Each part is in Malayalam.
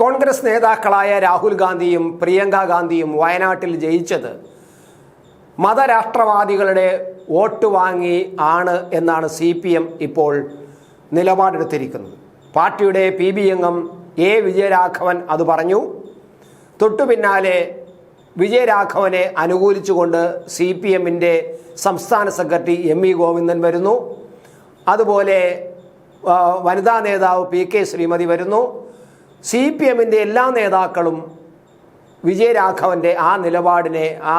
കോൺഗ്രസ് നേതാക്കളായ രാഹുൽ ഗാന്ധിയും പ്രിയങ്ക ഗാന്ധിയും വയനാട്ടിൽ ജയിച്ചത് മതരാഷ്ട്രവാദികളുടെ വോട്ട് വാങ്ങി ആണ് എന്നാണ് സി പി എം ഇപ്പോൾ നിലപാടെടുത്തിരിക്കുന്നത്. പാർട്ടിയുടെ പി ബി അംഗം എ വിജയരാഘവൻ അത് പറഞ്ഞു. തൊട്ടു പിന്നാലെ വിജയരാഘവനെ അനുകൂലിച്ചുകൊണ്ട് സി പി എമ്മിന്റെ സംസ്ഥാന സെക്രട്ടറി എം ഇ ഗോവിന്ദൻ വരുന്നു. അതുപോലെ വനിതാ നേതാവ് പി കെ ശ്രീമതി വരുന്നു. സി പി എമ്മിന്റെ എല്ലാ നേതാക്കളും വിജയരാഘവന്റെ ആ നിലപാടിനെ ആ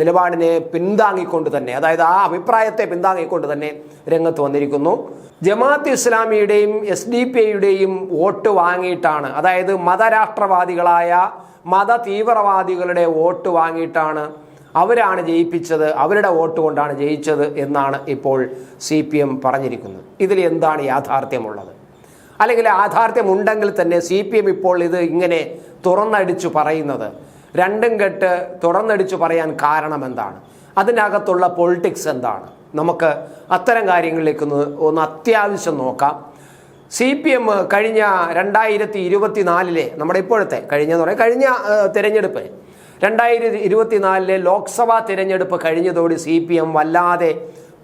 നിലപാടിനെ പിന്താങ്ങിക്കൊണ്ട് തന്നെ അതായത് ആ അഭിപ്രായത്തെ പിന്താങ്ങിക്കൊണ്ട് തന്നെ രംഗത്ത് വന്നിരിക്കുന്നു. ജമാഅത്ത് ഇസ്ലാമിയുടെയും എസ് ഡി പി ഐയുടെയും വോട്ട് വാങ്ങിയിട്ടാണ് അതായത് മതരാഷ്ട്രവാദികളായ മത തീവ്രവാദികളുടെ വോട്ട് വാങ്ങിയിട്ടാണ് അവരാണ് ജയിപ്പിച്ചത് അവരുടെ വോട്ട് കൊണ്ടാണ് ജയിച്ചത് എന്നാണ് ഇപ്പോൾ സി പി എം പറഞ്ഞിരിക്കുന്നത്. ഇതിൽ എന്താണ് യാഥാർത്ഥ്യമുള്ളത്? അല്ലെങ്കിൽ യാഥാർത്ഥ്യമുണ്ടെങ്കിൽ തന്നെ സി പി എം ഇപ്പോൾ ഇത് ഇങ്ങനെ തുറന്നടിച്ചു പറയുന്നത്. രണ്ടും കെട്ട് തുറന്നടിച്ചു പറയാൻ കാരണം എന്താണ്? അതിനകത്തുള്ള പൊളിറ്റിക്സ് എന്താണ്? നമുക്ക് അത്തരം കാര്യങ്ങളിലേക്ക് ഒന്ന് അത്യാവശ്യം നോക്കാം. സി പി എം കഴിഞ്ഞ രണ്ടായിരത്തി ഇരുപത്തി നാലിലെ നമ്മുടെ ഇപ്പോഴത്തെ കഴിഞ്ഞ എന്ന് പറയാം കഴിഞ്ഞ തിരഞ്ഞെടുപ്പ്. രണ്ടായിരത്തി ഇരുപത്തിനാലിലെ ലോക്സഭാ തിരഞ്ഞെടുപ്പ് കഴിഞ്ഞതോടെ സി പി എം വല്ലാതെ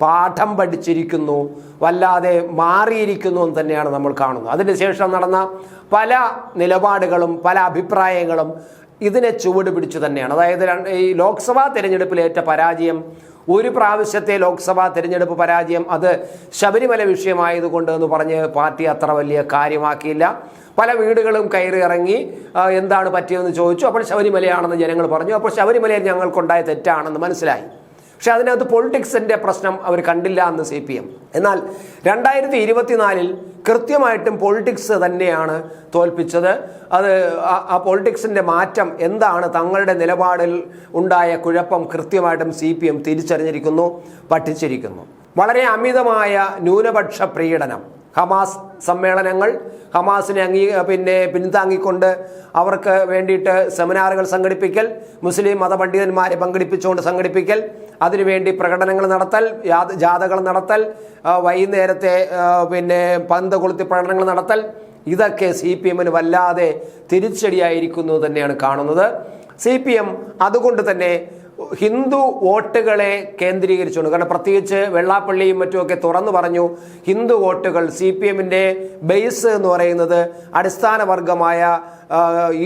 പാഠം പഠിച്ചിരിക്കുന്നു വല്ലാതെ മാറിയിരിക്കുന്നു എന്ന് തന്നെയാണ് നമ്മൾ കാണുന്നത്. അതിനുശേഷം നടന്ന പല നിലപാടുകളും പല അഭിപ്രായങ്ങളും ഇതിനെ ചുവട് പിടിച്ചു തന്നെയാണ്. അതായത് ഈ ലോക്സഭാ തിരഞ്ഞെടുപ്പിലേറ്റ പരാജയം ഒരു പ്രാവശ്യത്തെ ലോക്സഭാ തിരഞ്ഞെടുപ്പ് പരാജയം അത് ശബരിമല വിഷയമായതുകൊണ്ട് എന്ന് പറഞ്ഞ് പാർട്ടി അത്ര വലിയ കാര്യമാക്കിയില്ല. പല വീടുകളും കയറി ഇറങ്ങി എന്താണ് പറ്റിയതെന്ന് ചോദിച്ചു. അപ്പോൾ ശബരിമലയാണെന്ന് ജനങ്ങൾ പറഞ്ഞു. അപ്പോൾ ശബരിമലയിൽ ഞങ്ങൾക്കുണ്ടായ തെറ്റാണെന്ന് മനസ്സിലായി. പക്ഷെ അതിനകത്ത് പൊളിറ്റിക്സിന്റെ പ്രശ്നം അവർ കണ്ടില്ല എന്ന് സി പി എം. എന്നാൽ രണ്ടായിരത്തി ഇരുപത്തിനാലിൽ കൃത്യമായിട്ടും പൊളിറ്റിക്സ് തന്നെയാണ് തോൽപ്പിച്ചത്. അത് ആ- പൊളിറ്റിക്സിന്റെ മാറ്റം എന്താണ്? തങ്ങളുടെ നിലപാടിൽ ഉണ്ടായ കുഴപ്പം കൃത്യമായിട്ടും സി പി എം തിരിച്ചറിഞ്ഞിരിക്കുന്നു പഠിച്ചിരിക്കുന്നു. വളരെ അമിതമായ ന്യൂനപക്ഷ പ്രീഡനം ഹമാസ് സമ്മേളനങ്ങൾ ഹമാസിനെ അംഗീ പിന്നെ പിന്താങ്ങിക്കൊണ്ട് അവർക്ക് വേണ്ടിയിട്ട് സെമിനാറുകൾ സംഘടിപ്പിക്കൽ മുസ്ലിം മതപണ്ഡിതന്മാരെ പങ്കെടുപ്പിച്ചുകൊണ്ട് സംഘടിപ്പിക്കൽ അതിനുവേണ്ടി പ്രകടനങ്ങൾ നടത്തൽ ജാഥകൾ നടത്തൽ വൈകുന്നേരത്തെ പിന്നെ പന്ത് കൊളുത്തി പ്രകടനങ്ങൾ നടത്തൽ ഇതൊക്കെ സി പി എമ്മിന് വല്ലാതെ തിരിച്ചടിയായിരിക്കുന്നു തന്നെയാണ് കാണുന്നത്. സി പി എം അതുകൊണ്ട് തന്നെ ഹിന്ദു വോട്ടുകളെ കേന്ദ്രീകരിച്ചുകൊണ്ട് കാരണം പ്രത്യേകിച്ച് വെള്ളാപ്പള്ളിയും മറ്റുമൊക്കെ തുറന്നു പറഞ്ഞു ഹിന്ദു വോട്ടുകൾ സി പി എമ്മിന്റെ ബേസ് എന്ന് പറയുന്നത് അടിസ്ഥാന വർഗമായ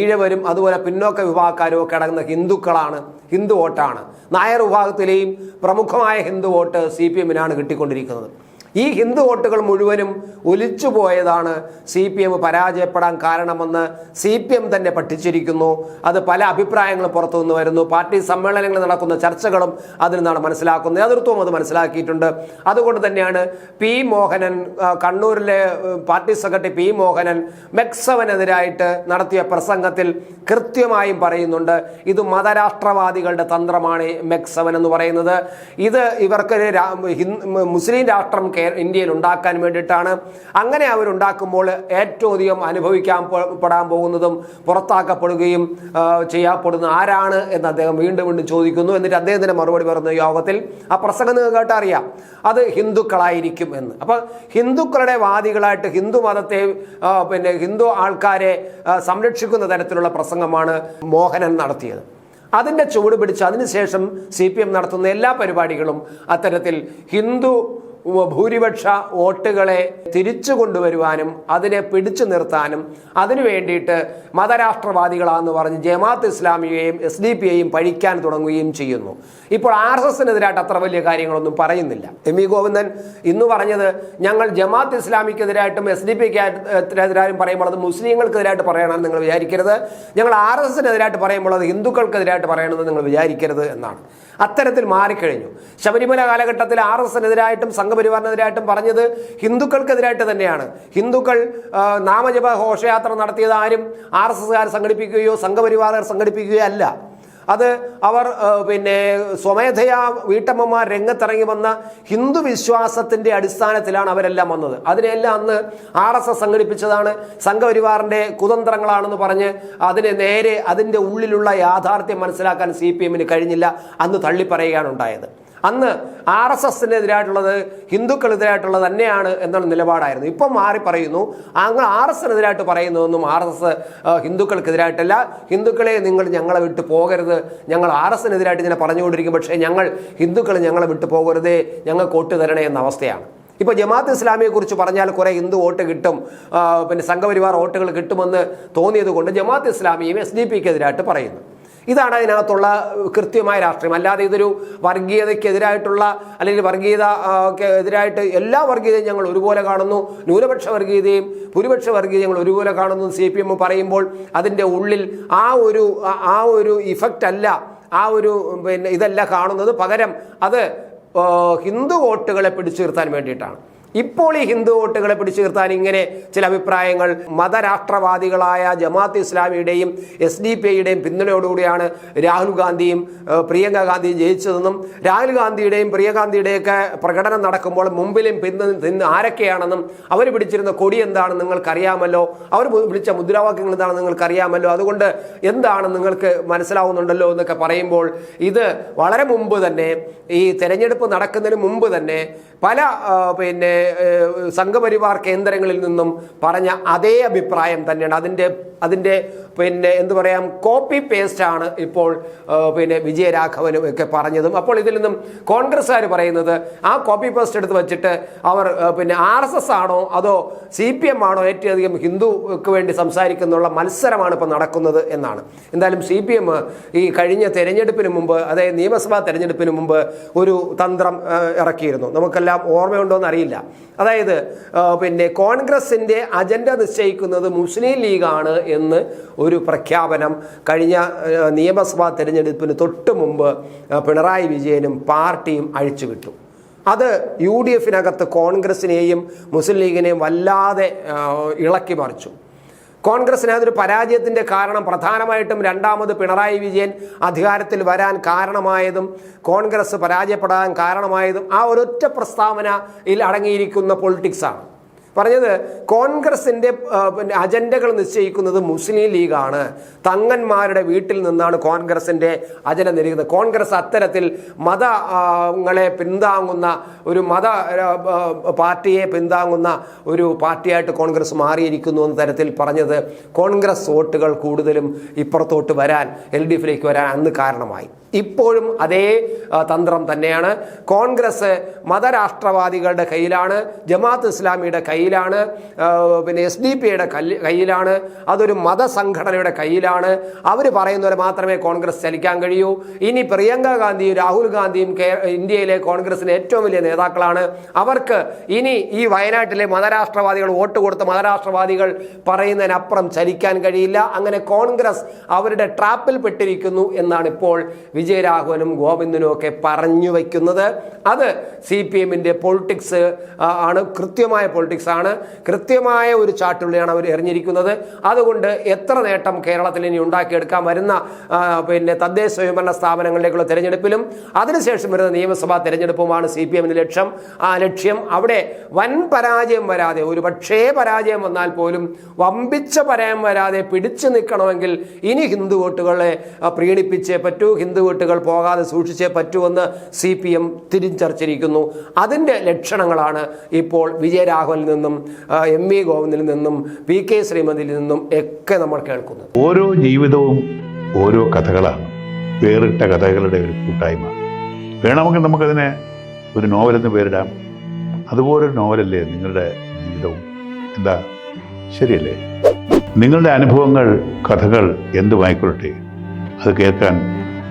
ഈഴവരും അതുപോലെ പിന്നോക്ക വിഭാഗക്കാരും ഒക്കെ അടങ്ങുന്ന ഹിന്ദുക്കളാണ് ഹിന്ദു വോട്ടാണ്. നായർ വിഭാഗത്തിലെയും പ്രമുഖമായ ഹിന്ദു വോട്ട് സി പി എമ്മിനാണ് കിട്ടിക്കൊണ്ടിരിക്കുന്നത്. ഈ ഹിന്ദു വോട്ടുകൾ മുഴുവനും ഒലിച്ചു പോയതാണ് സി പി എം പരാജയപ്പെടാൻ കാരണമെന്ന് സി പി എം തന്നെ പഠിച്ചിരിക്കുന്നു. അത് പല അഭിപ്രായങ്ങളും പുറത്തു നിന്ന് വരുന്നു. പാർട്ടി സമ്മേളനങ്ങളിൽ നടക്കുന്ന ചർച്ചകളും അതിൽ നിന്നാണ് മനസ്സിലാക്കുന്നത്. നേതൃത്വം അത് മനസ്സിലാക്കിയിട്ടുണ്ട്. അതുകൊണ്ട് തന്നെയാണ് പി മോഹനൻ കണ്ണൂരിലെ പാർട്ടി സെക്രട്ടറി പി മോഹനൻ മെക്സവനെതിരായിട്ട് നടത്തിയ പ്രസംഗത്തിൽ കൃത്യമായും പറയുന്നുണ്ട്. ഇത് മതരാഷ്ട്രവാദികളുടെ തന്ത്രമാണ് മെക്സവൻ എന്ന് പറയുന്നത്. ഇത് ഇവർക്ക് മുസ്ലിം രാഷ്ട്രം ഇന്ത്യയിൽ ഉണ്ടാക്കാൻ വേണ്ടിയിട്ടാണ്. അങ്ങനെ അവരുണ്ടാക്കുമ്പോൾ ഏറ്റവും അധികം അനുഭവിക്കാൻ പെടാൻ പോകുന്നതും പുറത്താക്കപ്പെടുകയും ചെയ്യപ്പെടുന്ന ആരാണ് എന്ന് അദ്ദേഹം വീണ്ടും വീണ്ടും ചോദിക്കുന്നു. എന്നിട്ട് അദ്ദേഹത്തിന്റെ മറുപടി പറയുന്ന യോഗത്തിൽ ആ പ്രസംഗം നിങ്ങൾ കേട്ടറിയാം അത് ഹിന്ദുക്കളായിരിക്കും എന്ന്. അപ്പോൾ ഹിന്ദുക്കളുടെ വാദികളായിട്ട് ഹിന്ദു മതത്തെ പിന്നെ ഹിന്ദു ആൾക്കാരെ സംരക്ഷിക്കുന്ന തരത്തിലുള്ള പ്രസംഗമാണ് മോഹനൻ നടത്തിയത്. അതിന്റെ ചുവട് പിടിച്ച് അതിനുശേഷം സി പി എം നടത്തുന്ന എല്ലാ പരിപാടികളും അത്തരത്തിൽ ഹിന്ദു ഭൂരിപക്ഷ വോട്ടുകളെ തിരിച്ചു കൊണ്ടുവരുവാനും അതിനെ പിടിച്ചു നിർത്താനും അതിനു വേണ്ടിയിട്ട് മതരാഷ്ട്രവാദികളാന്ന് പറഞ്ഞ് ജമാഅത്ത് ഇസ്ലാമിയെയും എസ് ഡി പി യെയും പഴിക്കാൻ തുടങ്ങുകയും ചെയ്യുന്നു. ഇപ്പോൾ ആർ എസ് എസിനെതിരായിട്ട് അത്ര വലിയ കാര്യങ്ങളൊന്നും പറയുന്നില്ല. എം വി ഗോവിന്ദൻ ഇന്ന് പറഞ്ഞത് ഞങ്ങൾ ജമാഅത്ത് ഇസ്ലാമിക്കെതിരായിട്ടും എസ് ഡി പിക്കെതിരായും പറയുമ്പോൾ അത് മുസ്ലിങ്ങൾക്കെതിരായിട്ട് പറയണമെന്ന് നിങ്ങൾ വിചാരിക്കരുത്. ഞങ്ങൾ ആർ എസ് എസിനെതിരായിട്ട് പറയുമ്പോൾ അത് ഹിന്ദുക്കൾക്കെതിരായിട്ട് പറയണമെന്ന് നിങ്ങൾ വിചാരിക്കരുത് എന്നാണ്. അത്തരത്തിൽ മാറിക്കഴിഞ്ഞു. ശബരിമല കാലഘട്ടത്തിൽ ആർ എസ് എസിനെതിരായിട്ടും സംഘപരിവാറിനെതിരായിട്ടും പറഞ്ഞത് ഹിന്ദുക്കൾക്കെതിരായിട്ട് തന്നെയാണ്. ഹിന്ദുക്കൾ നാമജപ ഘോഷയാത്ര നടത്തിയത് ആരും ആർ എസ് എസ്കാർ സംഘടിപ്പിക്കുകയോ സംഘപരിവാറുകാർ സംഘടിപ്പിക്കുകയോ അല്ല. അത് അവർ പിന്നെ സ്വമേധയാ വീട്ടമ്മമാർ രംഗത്തിറങ്ങി വന്ന ഹിന്ദു വിശ്വാസത്തിന്റെ അടിസ്ഥാനത്തിലാണ് അവരെല്ലാം വന്നത്. അതിനെല്ലാം അന്ന് ആർ എസ് എസ് സംഘടിപ്പിച്ചതാണ്. സംഘപരിവാറിന്റെ കുതന്ത്രങ്ങളാണെന്ന് പറഞ്ഞ് അതിനെ നേരെ അതിന്റെ ഉള്ളിലുള്ള യാഥാർത്ഥ്യം മനസ്സിലാക്കാൻ സി പി എമ്മിന് കഴിഞ്ഞില്ല. അന്ന് തള്ളിപ്പറയുകയാണ് ഉണ്ടായത്. അന്ന് ആർ എസ് എസിനെതിരായിട്ടുള്ളത് ഹിന്ദുക്കളെതിരായിട്ടുള്ളത് തന്നെയാണ് എന്നുള്ള നിലപാടായിരുന്നു. ഇപ്പം മാറി പറയുന്നു. അങ്ങൾ ആർ എസ് എസിനെതിരായിട്ട് പറയുന്നതൊന്നും ആർ എസ് എസ് ഹിന്ദുക്കൾക്കെതിരായിട്ടല്ല. ഹിന്ദുക്കളെ നിങ്ങൾ ഞങ്ങളെ വിട്ടു പോകരുത്. ഞങ്ങൾ ആർ എസ് എസിനെതിരായിട്ട് ഇങ്ങനെ പറഞ്ഞുകൊണ്ടിരിക്കും. പക്ഷേ ഞങ്ങൾ ഹിന്ദുക്കൾ ഞങ്ങളെ വിട്ടു പോകരുതേ. ഞങ്ങൾക്ക് വോട്ട് തരണേ എന്ന അവസ്ഥയാണ്. ഇപ്പോൾ ജമാഅത്ത് ഇസ്ലാമിയെ കുറിച്ച് പറഞ്ഞാൽ കുറേ ഹിന്ദു വോട്ട് കിട്ടും. പിന്നെ സംഘപരിവാർ വോട്ടുകൾ കിട്ടുമെന്ന് തോന്നിയത് കൊണ്ട് ജമാഅത്ത് ഇസ്ലാമിയും എസ് ഡി പിക്ക് എതിരായിട്ട് പറയുന്നു. ഇതാണ് അതിനകത്തുള്ള കൃത്യമായ രാഷ്ട്രീയം. അല്ലാതെ ഇതൊരു വർഗീയതയ്ക്കെതിരായിട്ടുള്ള അല്ലെങ്കിൽ വർഗീയത എതിരായിട്ട് എല്ലാ വർഗീയതയും ഞങ്ങൾ ഒരുപോലെ കാണുന്നു. ന്യൂനപക്ഷ വർഗീയതയും ഭൂരിപക്ഷ വർഗീയതയും ഞങ്ങൾ ഒരുപോലെ കാണുന്നു സി പി എം പറയുമ്പോൾ അതിന്റെ ഉള്ളിൽ ആ ഒരു ആ- ഒരു ഇഫക്റ്റ് അല്ല ആ ഒരു പിന്നെ ഇതല്ല കാണുന്നത്. പകരം അത് ഹിന്ദു വോട്ടുകളെ പിടിച്ചു നിർത്താൻ വേണ്ടിയിട്ടാണ്. ഇപ്പോൾ ഈ ഹിന്ദു വോട്ടുകളെ പിടിച്ചു നിർത്താൻ ഇങ്ങനെ ചില അഭിപ്രായങ്ങൾ മതരാഷ്ട്രവാദികളായ ജമാഅത്ത് ഇസ്ലാമിയുടെയും എസ് ഡി പി ഐയുടെയും പിന്തുണയോടുകൂടിയാണ് രാഹുൽ ഗാന്ധിയും പ്രിയങ്ക ഗാന്ധിയും ജയിച്ചതെന്നും രാഹുൽ ഗാന്ധിയുടെയും പ്രിയഗാന്ധിയുടെയൊക്കെ പ്രകടനം നടക്കുമ്പോൾ മുമ്പിലും പിന്ന് ആരൊക്കെയാണെന്നും അവർ പിടിച്ചിരുന്ന കൊടി എന്താണെന്ന് നിങ്ങൾക്കറിയാമല്ലോ. അവർ വിളിച്ച മുദ്രാവാക്യങ്ങൾ എന്താണെന്ന് നിങ്ങൾക്കറിയാമല്ലോ. അതുകൊണ്ട് എന്താണ് നിങ്ങൾക്ക് മനസ്സിലാവുന്നുണ്ടല്ലോ എന്നൊക്കെ പറയുമ്പോൾ ഇത് വളരെ മുമ്പ് തന്നെ ഈ തെരഞ്ഞെടുപ്പ് നടക്കുന്നതിന് മുമ്പ് തന്നെ പല പിന്നെ സംഘപരിവാർ കേന്ദ്രങ്ങളിൽ നിന്നും പറഞ്ഞ അതേ അഭിപ്രായം തന്നെയാണ്. അതിന്റെ അതിന്റെ പിന്നെ എന്ത് പറയാം കോപ്പി പേസ്റ്റ് ആണ് ഇപ്പോൾ പിന്നെ വിജയരാഘവനും ഒക്കെ പറഞ്ഞതും. അപ്പോൾ ഇതിൽ നിന്നും കോൺഗ്രസ്സുകാർ പറയുന്നത് ആ കോപ്പി പേസ്റ്റ് എടുത്ത് വെച്ചിട്ട് അവർ പിന്നെ ആർ എസ് എസ് ആണോ അതോ സി പി എം ആണോ ഏറ്റവും അധികം ഹിന്ദുക്ക് വേണ്ടി സംസാരിക്കുന്നുള്ള മത്സരമാണ് ഇപ്പോൾ നടക്കുന്നത് എന്നാണ്. എന്തായാലും സി പി എം ഈ കഴിഞ്ഞ തെരഞ്ഞെടുപ്പിന് മുമ്പ് അതായത് നിയമസഭാ തെരഞ്ഞെടുപ്പിന് മുമ്പ് ഒരു തന്ത്രം ഇറക്കിയിരുന്നു. നമുക്കെല്ലാം ഓർമ്മയുണ്ടോ എന്നറിയില്ല അതായത് പിന്നെ കോൺഗ്രസിന്റെ അജണ്ട നിശ്ചയിക്കുന്നത് മുസ്ലിം ലീഗാണ് എന്ന് ഒരു പ്രഖ്യാപനം കഴിഞ്ഞ നിയമസഭാ തെരഞ്ഞെടുപ്പിന് തൊട്ട് മുമ്പ് പിണറായി വിജയനും പാർട്ടിയും അഴിച്ചുവിട്ടു. അത് യു ഡി എഫിനകത്ത് കോൺഗ്രസിനെയും മുസ്ലിം ലീഗിനെയും വല്ലാതെ ഇളക്കി മറിച്ചു. കോൺഗ്രസിന് അതൊരു പരാജയത്തിന്റെ കാരണം പ്രധാനമായിട്ടും രണ്ടാമത് പിണറായി വിജയൻ അധികാരത്തിൽ വരാൻ കാരണമായതും കോൺഗ്രസ് പരാജയപ്പെടാൻ കാരണമായതും ആ ഒരൊറ്റ പ്രസ്താവനയിൽ അടങ്ങിയിരിക്കുന്ന പൊളിറ്റിക്സാണ്. പറഞ്ഞത് കോൺഗ്രസിന്റെ ആ, പിന്നെ അജണ്ടകൾ നിശ്ചയിക്കുന്നത് മുസ്ലിം ലീഗാണ്. തങ്ങന്മാരുടെ വീട്ടിൽ നിന്നാണ് കോൺഗ്രസിന്റെ അജണ്ട നിരക്കുന്നത് കോൺഗ്രസ് അത്തരത്തിൽ മതങ്ങളെ പിന്താങ്ങുന്ന ഒരു മത പാർട്ടിയെ പിന്താങ്ങുന്ന ഒരു പാർട്ടിയായിട്ട് കോൺഗ്രസ് മാറിയിരിക്കുന്നു എന്ന തരത്തിൽ പറഞ്ഞത് കോൺഗ്രസ് വോട്ടുകൾ കൂടുതലും ഇപ്പുറത്തോട്ട് വരാൻ എൽ ഡി എഫിലേക്ക് വരാൻ അന്ന് കാരണമായി. ഇപ്പോഴും അതേ തന്ത്രം തന്നെയാണ്. കോൺഗ്രസ് മതരാഷ്ട്രവാദികളുടെ കയ്യിലാണ് ജമാഅത്ത് ഇസ്ലാമിയുടെ കയ്യിലാണ് പിന്നെ എസ് ഡി പിയുടെ കയ്യിലാണ് അതൊരു മതസംഘടനയുടെ കയ്യിലാണ്. അവർ പറയുന്നവരെ മാത്രമേ കോൺഗ്രസ് ചലിക്കാൻ കഴിയൂ. ഇനി പ്രിയങ്ക ഗാന്ധിയും രാഹുൽ ഗാന്ധിയും ഇന്ത്യയിലെ കോൺഗ്രസിന്റെ ഏറ്റവും വലിയ നേതാക്കളാണ്. അവർക്ക് ഇനി ഈ വയനാട്ടിലെ മതരാഷ്ട്രവാദികൾ വോട്ട് കൊടുത്ത മതരാഷ്ട്രവാദികൾ പറയുന്നതിനപ്പുറം ചലിക്കാൻ കഴിയില്ല. അങ്ങനെ കോൺഗ്രസ് അവരുടെ ട്രാപ്പിൽ പെട്ടിരിക്കുന്നു എന്നാണ് ഇപ്പോൾ വിജയരാഘവനും ഗോവിന്ദനും ഒക്കെ പറഞ്ഞു വയ്ക്കുന്നത്. അത് സി പി എമ്മിന്റെ പൊളിറ്റിക്സ് ആണ്. കൃത്യമായ പൊളിറ്റിക്സ് ആണ്. കൃത്യമായ ഒരു ചാട്ടുള്ളിയാണ് അവർ എറിഞ്ഞിരിക്കുന്നത്. അതുകൊണ്ട് എത്ര നേട്ടം കേരളത്തിൽ ഇനി ഉണ്ടാക്കിയെടുക്കാൻ വരുന്ന പിന്നെ തദ്ദേശ സ്വയംഭരണ സ്ഥാപനങ്ങളിലേക്കുള്ള തിരഞ്ഞെടുപ്പിലും അതിനുശേഷം വരുന്ന നിയമസഭാ തെരഞ്ഞെടുപ്പുമാണ് സി പി എമ്മിന്റെ ലക്ഷ്യം. ആ ലക്ഷ്യം അവിടെ വൻ പരാജയം വരാതെ ഒരു പക്ഷേ പരാജയം വന്നാൽ പോലും വമ്പിച്ച പരാജയം വരാതെ പിടിച്ചു നിൽക്കണമെങ്കിൽ ഇനി ഹിന്ദു വോട്ടുകളെ പ്രീണിപ്പിച്ചേ പറ്റൂ. ഹിന്ദു വോട്ടുകൾ പോകാതെ സൂക്ഷിച്ചേ പറ്റുമെന്ന് സി പി എം തിരിച്ചറിച്ചിരിക്കുന്നു അതിന്റെ ലക്ഷണങ്ങളാണ് ഇപ്പോൾ വിജയരാഘവനിൽ നിന്നും എം വി ഗോവിന്ദിൽ നിന്നും പി കെ ശ്രീമതിയിൽ നിന്നും ഒക്കെ നമ്മൾ കേൾക്കുന്നത്. ഓരോ ജീവിതവും ഓരോ കഥകളാണ്. വേറിട്ട കഥകളുടെ ഒരു കൂട്ടായ്മ. വേണമെങ്കിൽ നമുക്കതിനെ ഒരു നോവലെന്ന് പേരിടാം. അതുപോലൊരു നോവലല്ലേ നിങ്ങളുടെ ജീവിതവും? എന്താ? ശരിയല്ലേ? നിങ്ങളുടെ അനുഭവങ്ങൾ കഥകൾ എന്തുമായിക്കൊള്ളട്ടെ? അത് കേൾക്കാൻ